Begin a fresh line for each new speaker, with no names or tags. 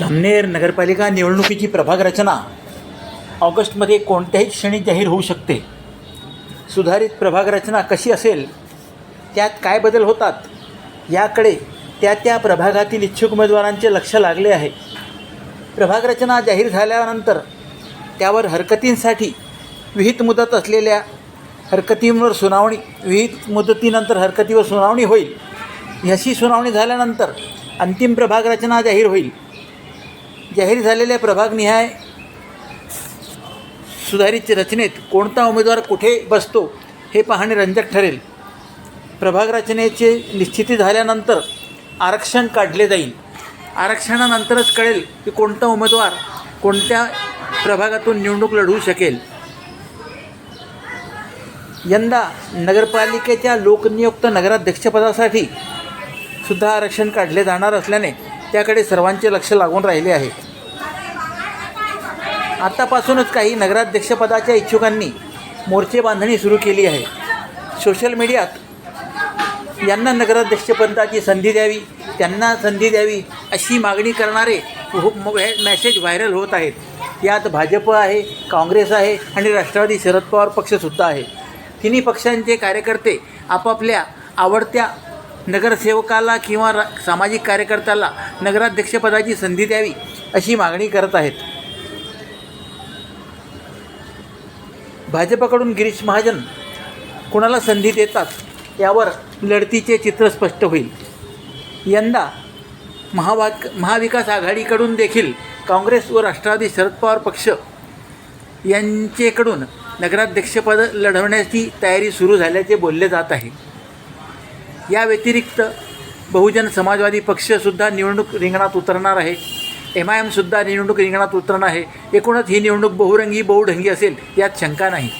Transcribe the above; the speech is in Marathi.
जामनेर नगरपालिका निवडणुकीची प्रभाग रचना. ऑगस्टमध्ये कोणत्याही क्षणी जाहीर होऊ शकते. सुधारित प्रभाग रचना कशी असेल? त्यात काय बदल होतात? याकडे त्या त्या प्रभागातील इच्छुक उमेदवारांचे लक्ष लागले आहे. प्रभाग रचना जाहीर झाल्यानंतर त्यावर हरकतींसाठी विहित मुदत असलेल्या हरकतींवर सुनावणी विहित मुदतीनंतर हरकतीवर सुनावणी होईल. याची सुनावणी झाल्यानंतर अंतिम प्रभाग रचना जाहीर होईल. जाहीर झालेल्या प्रभागनिहाय सुधारित रचनेत कोणता उमेदवार कुठे बसतो हे पाहणे रंजक ठरेल. प्रभाग रचनेचे निश्चिती झाल्यानंतर आरक्षण काढले जाईल. आरक्षणानंतरच कळेल की कोणता उमेदवार कोणत्या प्रभागातून निवडणूक लढवू शकेल. यंदा नगरपालिकेच्या लोकनियुक्त नगराध्यक्षपदासाठी सुद्धा आरक्षण काढले जाणार असल्याने त्याकडे सर्वांचे लक्ष लागून राहिले आहे. आत्तापासूनच काही नगराध्यक्षपदाच्या इच्छुकांनी मोर्चे बांधणी सुरू केली आहे. सोशल मीडियात यांना नगराध्यक्षपदाची संधी द्यावी त्यांना संधी द्यावी अशी मागणी करणारे खूप हे मॅसेज व्हायरल होत आहेत. यात भाजप आहे काँग्रेस आहे आणि राष्ट्रवादी शरद पवार पक्षसुद्धा आहे. तिन्ही पक्षांचे कार्यकर्ते आपापल्या आवडत्या नगरसेवकाला किंवा सामाजिक कार्यकर्त्याला नगराध्यक्षपदाची संधी द्यावी अशी मागणी करत आहेत. भाजपकडून गिरीश महाजन कुणाला संधी देतात यावर लढतीचे चित्र स्पष्ट होईल. यंदा महावा महाविकास आघाडीकडून देखील काँग्रेस व राष्ट्रवादी शरद पवार पक्ष यांचेकडून नगराध्यक्षपद लढवण्याची तयारी सुरू झाल्याचे बोलले जात आहे. या व्यतिरिक्त बहुजन समाजवादी पक्षसुद्धा निवडणूक रिंगणात उतरणार आहे. एम आय एमसुद्धा निवडणूक रिंगणात उतरणं आहे. एकूणच ही निवडणूक बहुरंगी बहुढंगी असेल यात शंका नाही.